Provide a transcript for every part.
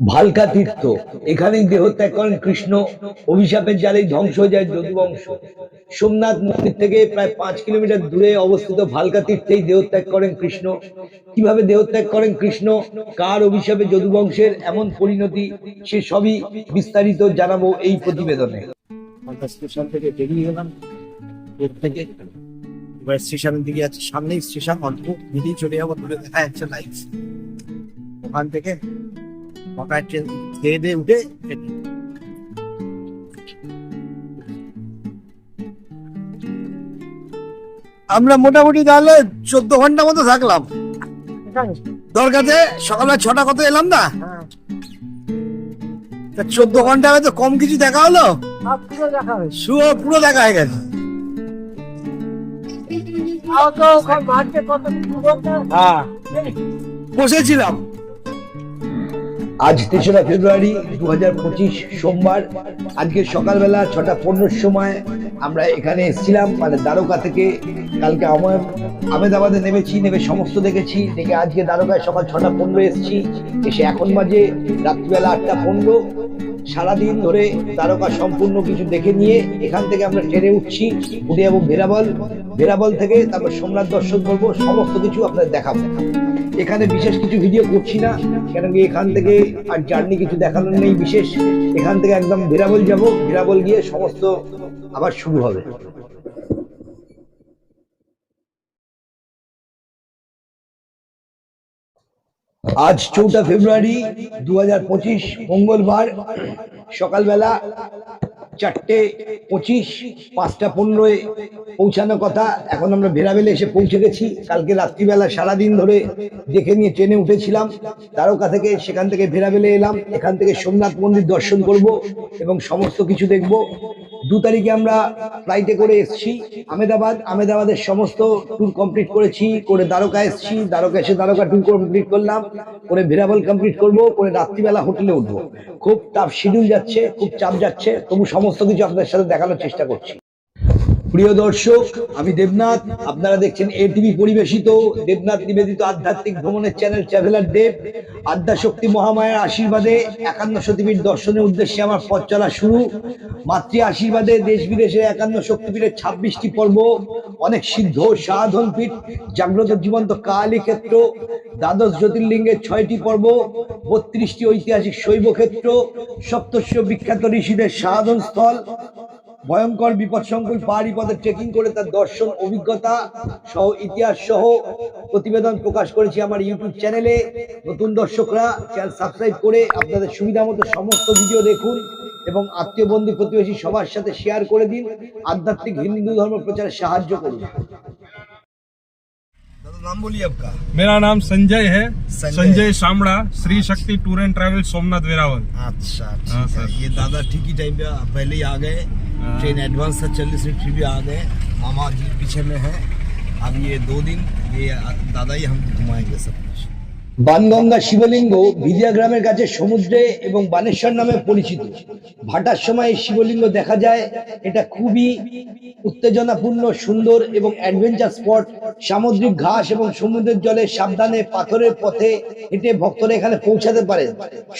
ভালকা তীর্থ। এখানেই দেহত্যাগ করেন কৃষ্ণ। অভিশাপের জালেই ধ্বংস হয়ে যায় যদুবংশ। সোমনাথ মন্দির থেকে প্রায় পাঁচ কিলোমিটার দূরে অবস্থিত ভালকা তীর্থেই দেহত্যাগ করেন কৃষ্ণ। কীভাবে দেহত্যাগ করেন কৃষ্ণ? কার অভিশাপে যদুবংশের এমন পরিণতি? সে সবই বিস্তারিত জানাব এই প্রতিবেদনে। স্টেশন থেকে বেরিয়ে গেলাম স্টেশনের দিকে যাচ্ছে। সামনেই স্টেশন অল্প বেরিয়ে চলে যাব। দূরে দেখা যাচ্ছে লাইট ওখান থেকে কটায় ট্রেন খেয়ে দিয়ে উঠে আমরা মোটামুটি তাহলে চোদ্দ ঘণ্টা মতো থাকলাম। দরকারে সকালবেলা ছটা কত এলাম না? তা চোদ্দ ঘণ্টা হয়তো কম কিছু দেখা হলো? শুয়ে পুরো দেখা হয়ে গেছে। হ্যাঁ। বসেছিলাম। আজ তেসরা ফেব্রুয়ারি দু পঁচিশ সোমবার। আজকে সকালবেলা ছটা পনেরোর সময় আমরা এখানে এসেছিলাম। মানে দ্বারকা থেকে কালকে আমার আমেদাবাদে নেমেছি, নেমে সমস্ত দেখেছি। দেখে আজকে দ্বারকায় সকাল ছটা পনেরো এসেছি। এসে এখন বাজে রাত্রিবেলা আটটা পনেরো। সারাদিন ধরে দ্বারকা সম্পূর্ণ কিছু দেখে নিয়ে এখান থেকে আমরা ট্রেনে উঠছি উঠে যাব ভেরাবল। ভেরাবল থেকে তারপর সোমনাথ দর্শন করব, সমস্ত কিছু আপনাদের দেখাবো। এখানে বিশেষ কিছু ভিডিও করছি না কেন কি এখান থেকে আর জার্নি কিছু দেখানোর নেই বিশেষ। এখান থেকে একদম ভেরাবল যাব ভেরাবল গিয়ে সমস্ত আবার শুরু হবে। আজ চৌঠা ফেব্রুয়ারি দু হাজার পঁচিশ, মঙ্গলবার সকালবেলা চারটে পঁচিশ, পাঁচটা পনেরোয় পৌঁছানোর কথা। এখন আমরা ভেরাবেলে এসে পৌঁছে গেছি। কালকে রাত্রিবেলা সারাদিন ধরে দেখে নিয়ে ট্রেনে উঠেছিলাম। তারকা থেকে সেখান থেকে ভেরাবেলে এলাম। এখান থেকে সোমনাথ মন্দির দর্শন করব এবং সমস্ত কিছু দেখব। দু তারিখে আমরা ফ্লাইটে করে এসছি আমেদাবাদ আমেদাবাদের সমস্ত ট্যুর কমপ্লিট করেছি, করে দ্বারকা এসছি। দ্বারকা এসে দ্বারকা ট্যুর কমপ্লিট করলাম, করে ভেরাবল কমপ্লিট করব, করে রাত্রিবেলা হোটেলে উঠবো। খুব টাফ শিডিউল যাচ্ছে, খুব চাপ যাচ্ছে, তবু সমস্ত কিছু আপনাদের সাথে দেখানোর চেষ্টা করছি। প্রিয় দর্শক, আমি দেবনাথ। আপনারা দেখছেন এটিভি পরিবেশিত, দেবনাথ নিবেদিত আধ্যাত্মিক ভ্রমণের চ্যানেল ট্রাভেলার দেব আদ্যা শক্তি মহামায়ার আশীর্বাদে একান্ন শক্তিপীঠ দর্শনের উদ্দেশ্যে আমার পথ চলা শুরু। মাতৃ আশীর্বাদে দেশ বিদেশে একান্ন শক্তিপীঠের ছাব্বিশটি পর্ব। অনেক সিদ্ধ সাধন পীঠ, জাগ্রত জীবন্ত কালী ক্ষেত্র, দ্বাদশ জ্যোতির্লিঙ্গের ছয়টি পর্ব, বত্রিশটি ঐতিহাসিক শৈব ক্ষেত্র সপ্তস্য বিখ্যাত ঋষিদের সাধন স্থল ভয়ঙ্কর বিপদসংকুল পাহাড়ি পথে ট্রেকিং করে তার দর্শন অভিজ্ঞতা সহ ইতিহাস সহ প্রতিবেদন প্রকাশ করেছি আমার ইউটিউব চ্যানেলে নতুন দর্শকরা চ্যানেল সাবস্ক্রাইব করে আপনাদের সুবিধা মতো সমস্ত ভিডিও দেখুন এবং আত্মীয় বন্ধু প্রতিবেশী সবার সাথে শেয়ার করে দিন আধ্যাত্মিক হিন্দু ধর্ম প্রচারে সাহায্য করুন दादा नाम बोलिए आपका मेरा नाम संजय है Sanjay. Sanjay Shamda Shri Shakti tour and travel Somnath Veraval अच्छा हाँ, ठीक है सर। ये दादा ठीक ही टाइम पे पहले ही आ गए हाँ। ट्रेन एडवांस था चलने से फिर भी आ गए मामा जी पीछे में है। अब ये दो दिन, ये दादा ही हमको घुमाएँगे सब कुछ। বানগঙ্গা শিবলিঙ্গ ভিদিয়া গ্রামের কাছে সমুদ্রে এবং বানেশ্বর নামে পরিচিত। ভাটার সময় এই শিবলিঙ্গ দেখা যায়, এটা খুবই উত্তেজনাপূর্ণ, সুন্দর এবং অ্যাডভেঞ্চার স্পট সামুদ্রিক ঘাস এবং সমুদ্রের জলে সাবধানে পাথরের পথে হেঁটে ভক্তরা এখানে পৌঁছাতে পারেন।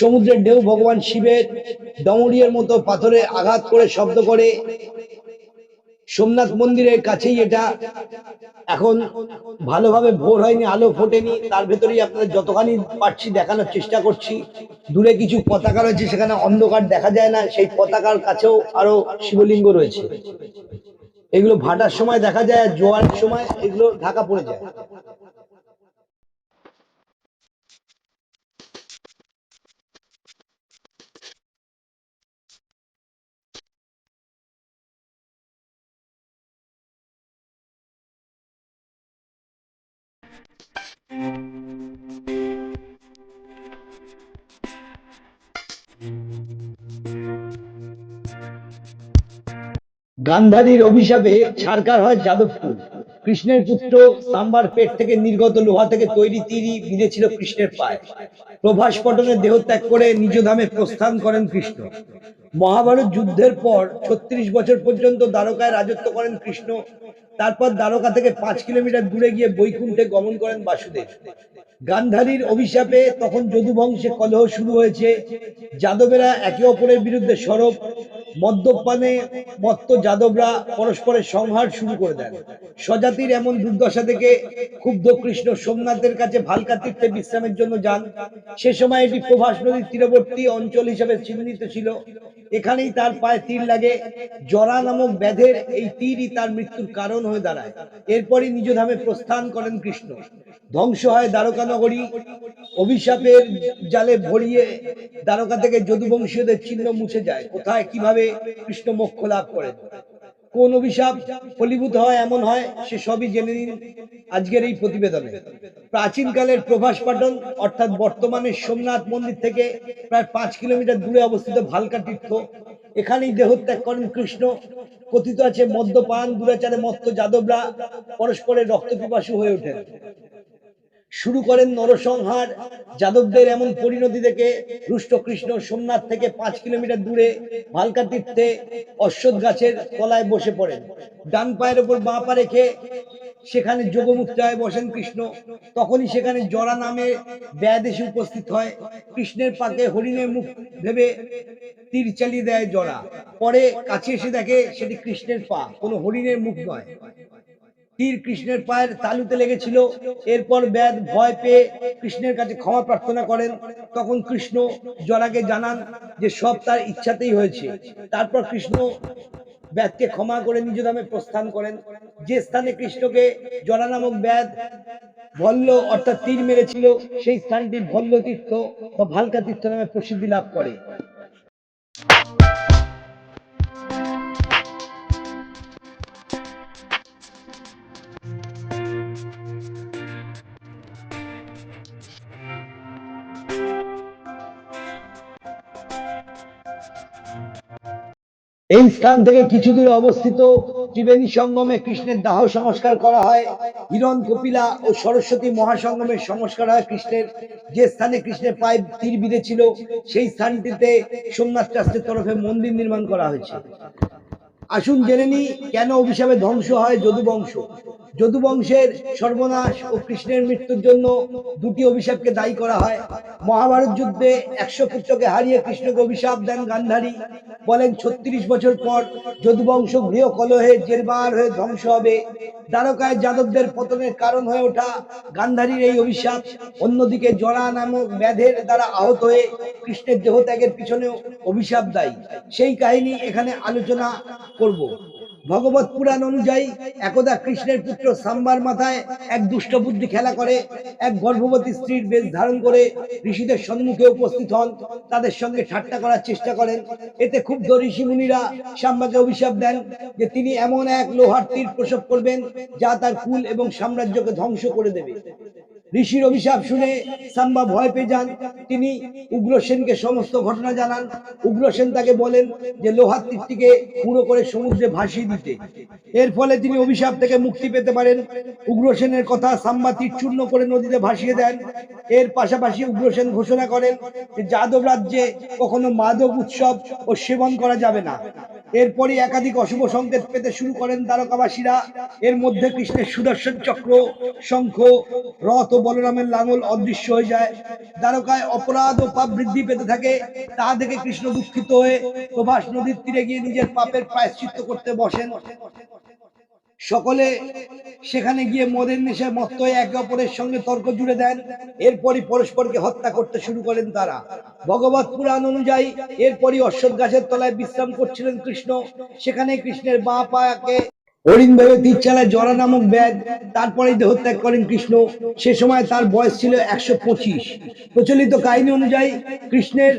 সমুদ্রের ঢেউ ভগবান শিবের ডমরিয়ের মতো পাথরে আঘাত করে শব্দ করে। সোমনাথ মন্দিরের কাছেই এটা এখন ভালোভাবে ভোর হয়নি, আলো ফোটেনি। তার ভেতরেই আপনারা যতখানি পারছি দেখানোর চেষ্টা করছি। দূরে কিছু পতাকা রয়েছে, সেখানে অন্ধকার দেখা যায় না। সেই পতাকার কাছেও আরও শিবলিঙ্গ রয়েছে। এগুলো ভাটার সময় দেখা যায়, জোয়ারের সময় এগুলো ঢাকা পড়ে যায়। গান্ধারীর অভিশাপে ছারকার হয় যাদবপুর। কৃষ্ণের পুত্র সাম্বার পেট থেকে নির্গত লোহা থেকে তৈরি তিরি বিঁধেছিল কৃষ্ণের পায়ে। প্রভাস পটনের দেহত্যাগ করে নিজ ধামে প্রস্থান করেন কৃষ্ণ। মহাভারত যুদ্ধের পর ছত্রিশ বছর পর্যন্ত দ্বারকায় রাজত্ব করেন কৃষ্ণ। তারপর দ্বারকা থেকে পাঁচ কিলোমিটার দূরে গিয়ে বৈকুণ্ঠে গমন করেন বাসুদেব। গান্ধারীর অভিশাপে তখন যদু বংশে কলহ শুরু হয়েছে। যাদবেরা একে অপরের বিরুদ্ধে সরব। মদ্যপানে মত্ত যাদবরা পরস্পরের সংহার শুরু করে দেন। স্বজাতির এমন দুর্দশা থেকে ক্ষুব্ধ কৃষ্ণ সোমনাথের কাছে ভালকা তীর্থে বিশ্রামের জন্য যান। সে সময় এটি প্রভাস নদীর তীরবর্তী অঞ্চল হিসেবে চিহ্নিত ছিল। এখানেই তার পায়ে তীর লাগে। জরা নামক ব্যাধের এই তীরই তার মৃত্যুর কারণ হয়ে দাঁড়ায়। এরপরই নিজ ধামে প্রস্থান করেন কৃষ্ণ। ধ্বংস হয় দ্বারকা নগরী। অভিশাপের জালে ভরিয়ে দ্বারকা থেকে যদুবংশীয়দের চিহ্ন মুছে যায়। কোথায়, কীভাবে কৃষ্ণ মোক্ষ লাভ করেন কোন অভিশাপ ফলীভূত হয়, এমন হয়, সে সবই জেনে নিন আজকের এই প্রতিবেদনে। প্রাচীনকালের প্রভাস পাটন, অর্থাৎ বর্তমানে সোমনাথ মন্দির থেকে প্রায় পাঁচ কিলোমিটার দূরে অবস্থিত ভালকা তীর্থ। এখানেই দেহত্যাগ করেন কৃষ্ণ। কথিত আছে, মদ্যপান, দুরাচারে মত্ত যাদবরা পরস্পরের রক্ত পিপাসু হয়ে ওঠেন। শুরু করেন নরসংহার। যাদবদের এমন পরিণতি দেখে রুষ্ট কৃষ্ণ সোমনাথ থেকে পাঁচ কিলোমিটার দূরে ভালকা তীর্থে অশ্বত্থ গাছের তলায় বসে পড়েন। ডান পায়ের ওপর বাঁ পা রেখে সেখানে যোগমুদ্রায় বসেন কৃষ্ণ। তখনই সেখানে জরা নামে ব্যাদ এসে উপস্থিত হয়। কৃষ্ণের পাকে হরিণের মুখ ভেবে তীর চালিয়ে দেয় জরা। পরে কাছে এসে দেখে সেটি কৃষ্ণের পা, কোনো হরিণের মুখ নয়। তীর কৃষ্ণের পায়ের তালুতে লেগেছিল। এরপর ব্যাদ ভয় পেয়ে কৃষ্ণের কাছে ক্ষমা প্রার্থনা করেন। তখন কৃষ্ণ জরাকে জানান যে সব তার ইচ্ছাতেই হয়েছে। তারপর কৃষ্ণ ব্যাদকে ক্ষমা করে নিজ নামে প্রস্থান করেন। যে স্থানে কৃষ্ণকে জরা নামক ব্যাদ ভল্ল অর্থাৎ তীর মেরেছিল, সেই স্থানটি ভল্ল তীর্থ বা ভালকা তীর্থ নামে প্রসিদ্ধি লাভ করে। এই স্থান থেকে কিছু দূরে অবস্থিত ত্রিবেণী সঙ্গমে কৃষ্ণের দাহ সংস্কার করা হয়। হিরণ কপিলা ও সরস্বতী মহাসঙ্গমের সংস্কার হয় কৃষ্ণের। যে স্থানে কৃষ্ণের পায়ে তীর বিঁধেছিল, সেই স্থানটিতে সোমনাথ ট্রাস্টের তরফে মন্দির নির্মাণ করা হয়েছে। আসুন জেনে নি কেন অভিশাপে ধ্বংস হয় যদুবংশ। যদুবংশের সর্বনাশ ও কৃষ্ণের মৃত্যুর জন্য দুটি অভিশাপকে দায়ী করা হয়। মহাভারত যুদ্ধে একশো পুত্রকে হারিয়ে কৃষ্ণকে অভিশাপ দেন গান্ধারী। বলেন ছত্রিশ বছর পর যদুবংশ গৃহ কলহে জেরবার হয়ে ধ্বংস হবে। দ্বারকায় যাদবদের পতনের কারণ হয়ে ওঠা গান্ধারীর এই অভিশাপ অন্যদিকে জরা নামক ব্যাধের দ্বারা আহত হয়ে কৃষ্ণের দেহত্যাগের পিছনেও অভিশাপ দায়ী। সেই কাহিনী এখানে আলোচনা করব। ভগবত পুরাণ অনুযায়ী একদা কৃষ্ণের পুত্র সাম্বার মাথায় এক দুষ্ট বুদ্ধি খেলা করে, এক গর্ভবতী স্ত্রীর বেশ ধারণ করে ঋষিদের সম্মুখে উপস্থিত হন, তাদের সঙ্গে ঠাট্টা করার চেষ্টা করেন। এতে ক্ষুব্ধ ঋষি মুনিরা সাম্বাকে অভিশাপ দেন যে তিনি এমন এক লোহার তীর প্রসব করবেন যা তার কুল এবং সাম্রাজ্যকে ধ্বংস করে দেবে। ঋষির অভিশাপ শুনে সাম্বা ভয় পেয়ে যান। তিনি উগ্রসেনকে সমস্ত ঘটনা জানান। উগ্রসেন তাকে বলেন যে, লোহার তীরটিকে পুরো করে সমুদ্রে ভাসিয়ে দিতে। এর ফলে তিনি অভিশাপ থেকে মুক্তি পেতে পারেন। উগ্রসেনের কথা সাম্বা তীর চূর্ণ করে নদীতে ভাসিয়ে দেন। এর পাশাপাশি উগ্রসেন ঘোষণা করেন যে, যাদব রাজ্যে কখনো মাদক উৎসব ও সেবন করা যাবে না। এরপরই একাধিক অশুভ সংকেত পেতে শুরু করেন দ্বারকাবাসীরা। এর মধ্যে কৃষ্ণের সুদর্শন চক্র, শঙ্খ, রথ ও বলরামের লাঙল অদৃশ্য হয়ে যায়। দ্বারকায় অপরাধ ও পাপ বৃদ্ধি পেতে থাকে। তা দেখে কৃষ্ণ দুঃখিত হয়ে প্রভাস নদীর তীরে গিয়ে নিজের পাপের প্রায়শ্চিত্ত করতে বসেন। সকলে সেখানে গিয়ে মদের নেশায় মত্ত হয়ে একে অপরের সঙ্গে তর্ক জুড়ে দেন। এরপরই পরস্পরকে হত্যা করতে শুরু করেন তারা। ভগবত পুরাণ অনুযায়ী এরপরই অশ্বত্থ গাছের তলায় বিশ্রাম করছিলেন কৃষ্ণ। সেখানে কৃষ্ণের বাঁ পাকে হরিণ ভেবে তীর চালায় জরা নামক ব্যাগ, তারপরেই দেহত্যাগ করেন কৃষ্ণ। সে সময় তার বয়স ছিল একশো পঁচিশ। প্রচলিত কাহিনী অনুযায়ী, কৃষ্ণের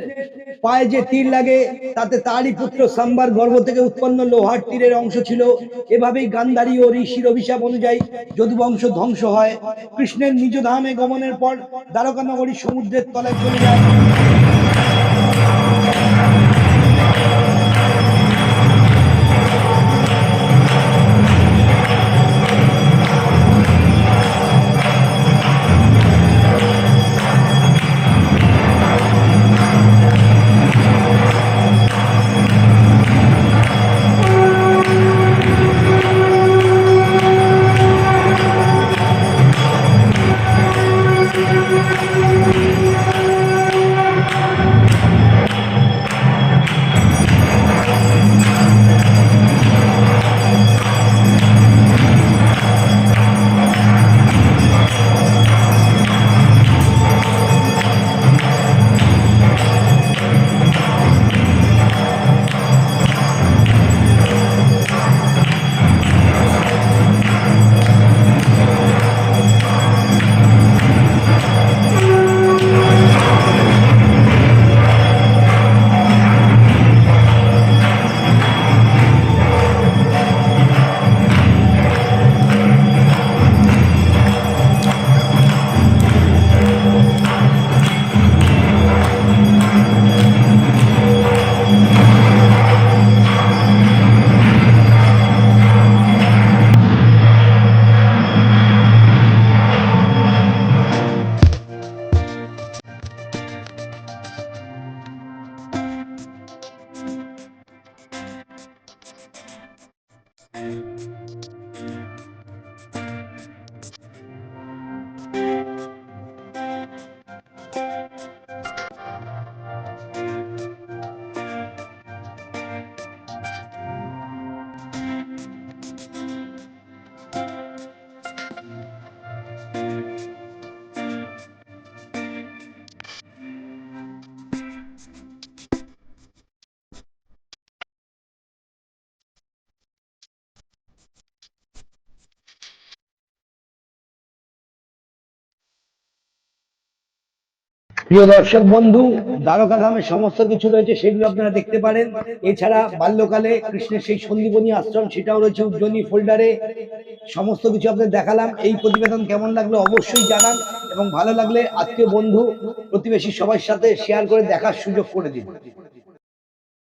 পায়ে যে তীর লাগে, তাতে তারই পুত্র সাম্বার গর্ভ থেকে উৎপন্ন লোহার তীরের অংশ ছিল। এভাবেই গান্ধারী ও ঋষির অভিশাপ অনুযায়ী যদুবংশ ধ্বংস হয়। কৃষ্ণের নিজ ধামে গমনের পর দ্বারকা নগরী সমুদ্রের তলায় চলে যায়। প্রিয় দর্শক বন্ধু, দ্বারকা ধামের সমস্ত কিছু রয়েছে সেগুলো আপনারা দেখতে পারেন। এছাড়া বাল্যকালে কৃষ্ণের সেই সন্দীপনী আশ্রম, সেটাও রয়েছে উজ্জ্বনী ফোল্ডারে। সমস্ত কিছু আপনাদের দেখালাম। এই প্রতিবেদন কেমন লাগল অবশ্যই জানান এবং ভালো লাগলে আত্মীয় বন্ধু, প্রতিবেশী সবার সাথে শেয়ার করে দেখার সুযোগ করে দিন।